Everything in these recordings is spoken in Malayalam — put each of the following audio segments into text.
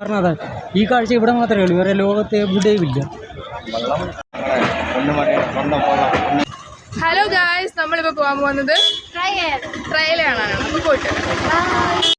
കാരണം ഈ കാഴ്ച ഇവിടെ മാത്രമേ ഉള്ളൂ വേറെ ലോകത്ത് എവിടെയും ഇല്ല ഹലോ ഗായ്സ് നമ്മളിപ്പോൾ പോകാൻ പോകുന്നത് ട്രയൽ കാണാനാണ് നമുക്ക് പോയിട്ട്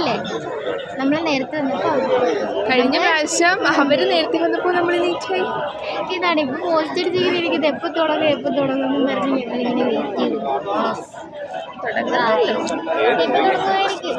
അല്ലേ? നമ്മൾ നേരത്തെ വന്നപ്പോൾ കഴിഞ്ഞ പ്രാവശ്യം അവർ നേരത്തെ വന്നപ്പോൾ നമ്മൾ നീറ്റായി. ഇതാണ് ഇപ്പൊ പോസ്റ്റ് അടിച്ചിങ്ങനെ ഇരിക്കുന്നത് എപ്പോ തുടങ്ങും എപ്പോ തുടങ്ങും പറഞ്ഞു പറഞ്ഞ് ഞങ്ങളിങ്ങനെ വെയിറ്റ് ചെയ്തു. എപ്പോ തുടങ്ങുമായിരിക്കും?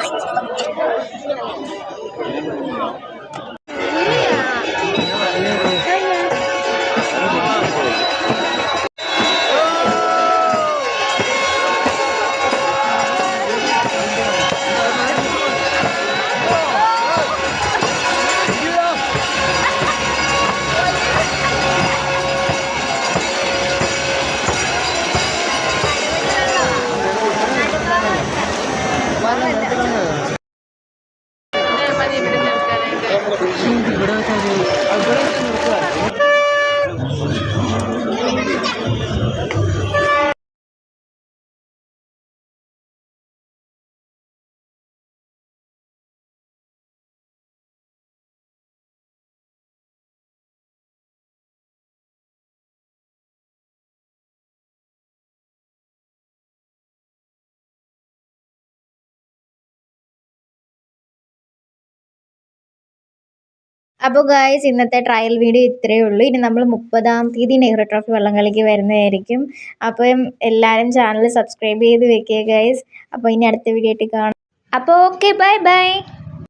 മതി ഇവിടെ നിർത്താനായിട്ട് ഇവിടെ വെച്ചാൽ അപ്പോൾ ഗായ്സ് ഇന്നത്തെ ട്രയൽ വീഡിയോ ഇത്രയേ ഉള്ളൂ. ഇനി നമ്മൾ മുപ്പതാം തീയതി നെഹ്റു ട്രോഫി വള്ളംകളിക്ക് വരുന്നതായിരിക്കും. അപ്പം എല്ലാവരും ചാനൽ സബ്സ്ക്രൈബ് ചെയ്ത് വെക്കുക ഗായ്സ് അപ്പോൾ ഇനി അടുത്ത വീഡിയോ ആയിട്ട് കാണാം. അപ്പോൾ ഓക്കെ ബൈ ബൈ